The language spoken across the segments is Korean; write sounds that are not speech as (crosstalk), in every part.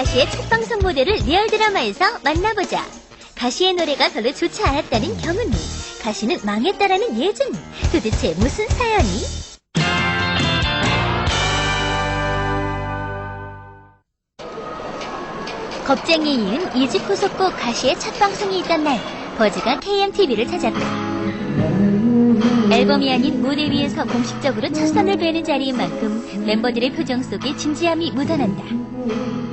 가시의 첫 방송 무대를 리얼 드라마에서 만나보자. 가시의 노래가 별로 좋지 않았다는 경은이, 가시는 망했다라는 예준. 도대체 무슨 사연이? 겁쟁이 이은 이집 후속곡 가시의 첫 방송이 있던 날, 버즈가 KMTV를 찾았다. 앨범이 아닌 무대 위에서 공식적으로 첫 선을 베는 자리인 만큼 멤버들의 표정 속에 진지함이 묻어난다.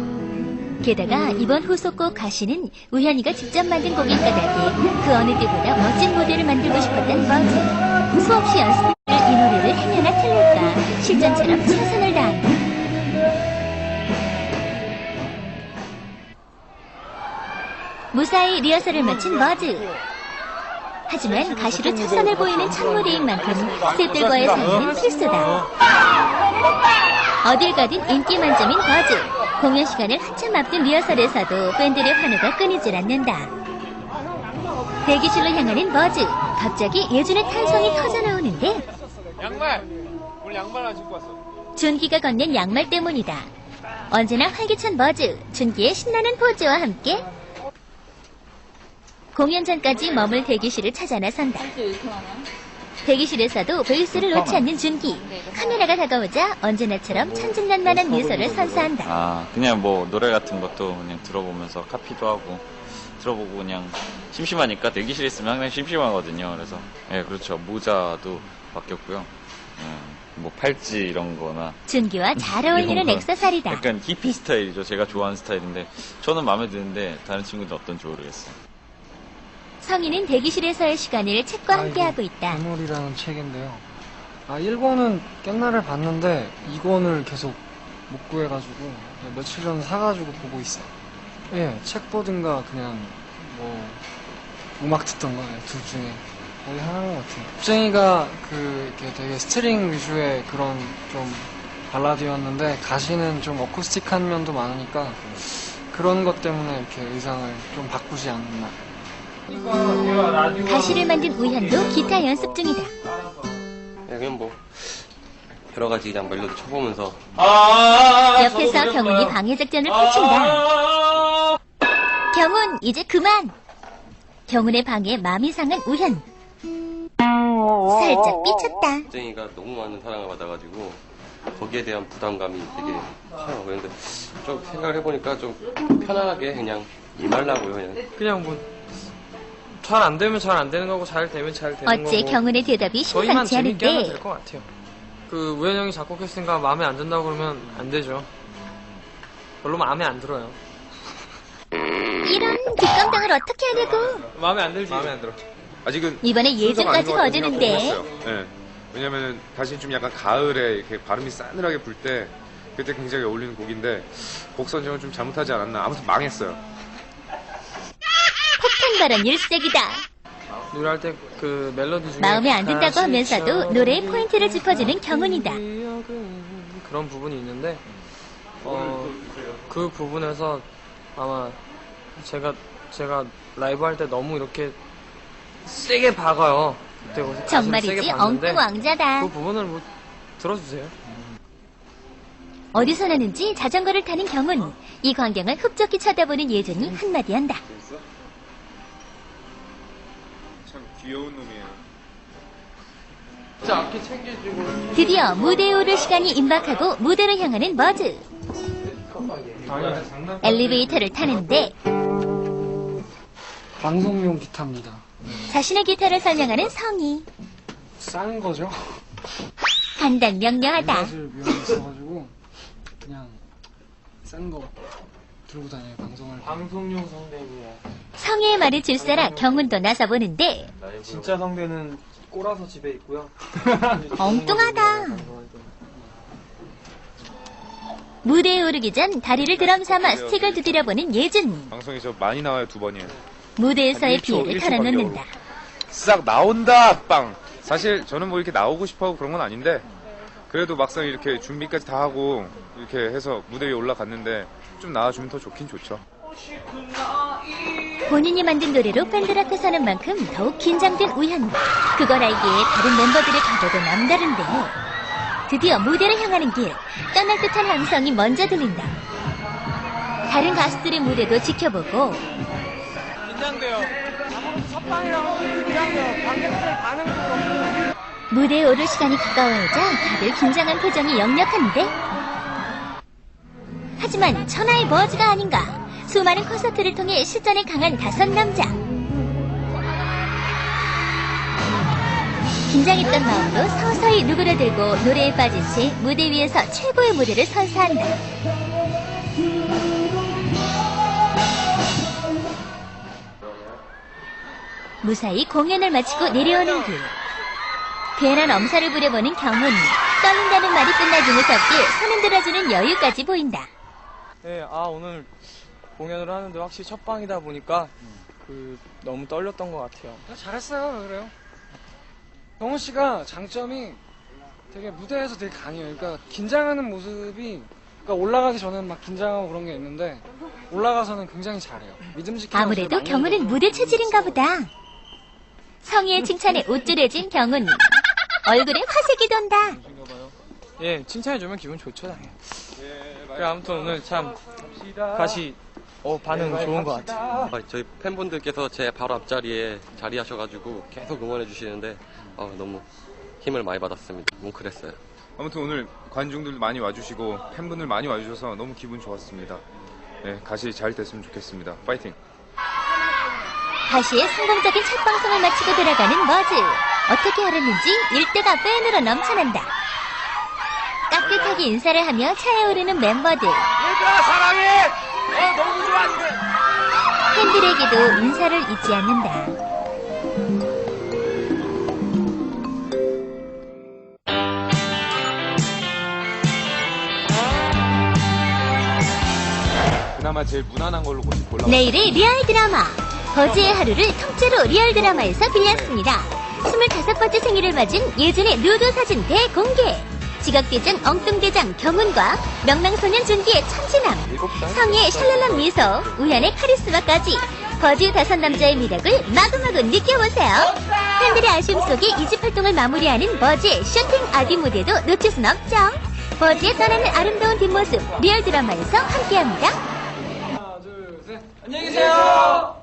게다가 이번 후속곡 가시는 우현이가 직접 만든 곡인 까닭에 그 어느 때보다 멋진 무대를 만들고 싶었던 버즈. 수없이 연습을 이 노래를 행여나 틀릴까 실전처럼 최선을 다한다. 무사히 리허설을 마친 버즈. 하지만 가시로 첫 선을 보이는 첫 무대인 만큼 스태프들과의 상의는 필수다. 어딜 가든 인기 만점인 버즈. 공연 시간을 한참 앞둔 리허설에서도 팬들의 환호가 끊이질 않는다. 대기실로 향하는 버즈. 갑자기 예준의 탄성이 터져 나오는데 양말! 오늘 양말 안 신고 왔어. 준기가 건넨 양말 때문이다. 언제나 활기찬 버즈, 준기의 신나는 포즈와 함께 공연 전까지 머물 대기실을 찾아 나선다. 대기실에서도 베이스를 놓지 않는 준기. 카메라가 다가오자 언제나처럼 천진난만한 미소를 선사한다. 아, 그냥 뭐 노래 같은 것도 그냥 들어보면서 카피도 하고 들어보고 그냥 심심하니까 대기실에 있으면 항상 심심하거든요. 그래서 예, 그렇죠. 모자도 바뀌었고요. 예, 뭐 팔찌 이런 거나 준기와 잘 (laughs) 어울리는 이런 거. 액세서리다. 약간 히피 스타일이죠. 제가 좋아하는 스타일인데 저는 마음에 드는데 다른 친구들 어떤지 모르겠어요. 성인은 대기실에서의 시간을 책과 함께하고 있다. 괴물이라는 책인데요. 아, 1권은 깻날을 봤는데 2권을 계속 못 구해가지고 며칠 전 사가지고 보고 있어요. 예, 책 보든가 그냥 뭐 음악 듣던가 예, 둘 중에 거의 하나인 것 같아요. 겁쟁이가 그 이렇게 되게 스트링 위주의 그런 좀 발라드였는데 가시는 좀 어쿠스틱한 면도 많으니까 그런 것 때문에 이렇게 의상을 좀 바꾸지 않았나. 가시를 만든 우현도 기타 연습 중이다. 예, 그냥 뭐 여러 가지 그냥 멜로디 쳐보면서 옆에서 경훈이 방해 작전을 펼친다. 경훈, 이제 그만! 경훈의 방해에 마음이 상한 우현. 살짝 삐쳤다. 겁쟁이가 너무 많은 사랑을 받아가지고 거기에 대한 부담감이 되게 커요. 그런데 좀 생각을 해보니까 좀 편안하게 그냥 임하려고요. 그냥 그냥 뭐 잘 안 되면 잘 안 되는 거고 잘 되면 잘 되는 어째 거고 경훈의 대답이 저희만 심상치 재밌게 하면 않은데 될 것 같아요. 그 우현 형이 작곡했으니까 마음에 안 든다고 그러면 안 되죠. 별로 마음에 안 들어요. 이런 뒷감당을 어떻게 하려고 마음에 안 들지. 마음에 안 들어. 아직은 이번에 순서가 아닌 예전까지 것 있어요. 예. 왜냐면은 다시 좀 약간 가을에 이렇게 발음이 싸늘하게 불 때 그때 굉장히 어울리는 곡인데 곡 선정을 좀 잘못하지 않았나. 아무튼 망했어요. 발언 일색이다. 노래할 때 그 멜로디 중에 마음에 안 든다고 하면서도 노래의 포인트를 짚어주는 경훈이다. 그런 부분이 있는데 어, 그 부분에서 아마 제가 제가 라이브 할 때 너무 이렇게 세게 박아요. 그때 가슴을 세게 정말이지 박는데 엉뚱 왕자다. 그 부분을 뭐 들어주세요. 어디서 나는지 자전거를 타는 경훈. 이 광경을 흡족히 쳐다보는 예준이 한마디 한다. 참 귀여운 놈이에요. 진짜 악기 챙겨주고 드디어 무대에 오를 시간이 임박하고 무대로 향하는 버즈. 엘리베이터를 타는데 방송용 기타입니다. 자신의 기타를 설명하는 성이 싼 거죠? 간단 명료하다. 사실 위험이 있어가지고 그냥 싼 거 들고 다녀요 방송할 때. 방송용 성대입니 다. 성의 말을 줄서라 경훈도 나서보는데 진짜 성대는 꼬라서 집에 있고요. (laughs) 엉뚱하다. 무대에 오르기 전 다리를 드럼 삼아 스틱을 두드려보는 예준. 방송에서 많이 나와요 두 번이에요. 무대에서의 한 1초, 피해를 1초 털어놓는다. 싹 나온다 빵. 사실 저는 뭐 이렇게 나오고 싶어하고 그런 건 아닌데 그래도 막상 이렇게 준비까지 다 하고 이렇게 해서 무대 위에 올라갔는데 좀 나와주면 더 좋긴 좋죠. 본인이 만든 노래로 팬들 앞에 서는 만큼 더욱 긴장된 우현. 그걸 알기에 다른 멤버들의 각오도 남다른데 드디어 무대를 향하는 길 떠날 듯한 함성이 먼저 들린다. 다른 가수들의 무대도 지켜보고 긴장돼요. 무대에 오를 시간이 가까워오자 다들 긴장한 표정이 역력한데 하지만 천하의 버즈가 아닌가 수많은 콘서트를 통해 실전에 강한 다섯 남자. 긴장했던 마음도 서서히 누그러들고 노래에 빠진 채 무대 위에서 최고의 무대를 선사한다. 무사히 공연을 마치고 내려오는 길. 괜한 엄살을 부려보는 경훈 떨린다는 말이 끝나기 무섭게 손흔 들어주는 여유까지 보인다. 네, 아 오늘 공연을 하는데 확실히 첫 방이다 보니까 그 너무 떨렸던 것 같아요. 잘했어요. 왜 그래요? 경훈 씨가 장점이 되게 무대에서 되게 강해요. 그러니까 긴장하는 모습이 그러니까 올라가기 전에는 막 긴장하고 그런 게 있는데 올라가서는 굉장히 잘해요. 믿음직한 아무래도 경훈은 무대 체질인가 보다 성희의 칭찬에 우쭐해진 경훈 얼굴에 화색이 돈다 예, 칭찬해주면 기분 좋죠, 당연히. 그래, 아무튼 오늘 참 다시 어, 반응 좋은 것 같아요. 아, 저희 팬분들께서 제 바로 앞자리에 자리하셔가지고 계속 응원해 주시는데 어, 너무 힘을 많이 받았습니다. 뭉클했어요. 아무튼 오늘 관중들도 많이 와주시고 팬분들 많이 와주셔서 너무 기분 좋았습니다. 네, 가시 잘 됐으면 좋겠습니다. 파이팅! 다시의 성공적인 첫 방송을 마치고 돌아가는 머즈 어떻게 알았는지 일대가 팬으로 넘쳐난다 깍듯하게 인사를 하며 차에 오르는 멤버들 얘들아 사랑해. 어. 팬들에게도 인사를 잊지 않는다 그나마 제일 무난한 걸로 골라. 내일의 리얼 드라마. 버즈의 하루를 통째로 리얼 드라마에서 빌렸습니다. 25번째 생일을 맞은 예전의 누드 사진 대공개 지각대장 엉뚱대장 경훈과 명랑소년 준기의 천진남 성의 샬랄란 미소 우연의 카리스마까지 버즈 다섯 남자의 미력을 마구마구 느껴보세요 팬들의 아쉬움 속에 이집 활동을 마무리하는 버즈의 쇼팅 아디 무대도 놓칠 순 없죠 버즈의 떠나는 아름다운 뒷모습 리얼 드라마에서 함께합니다 하나, 둘, 셋. 안녕히 계세요!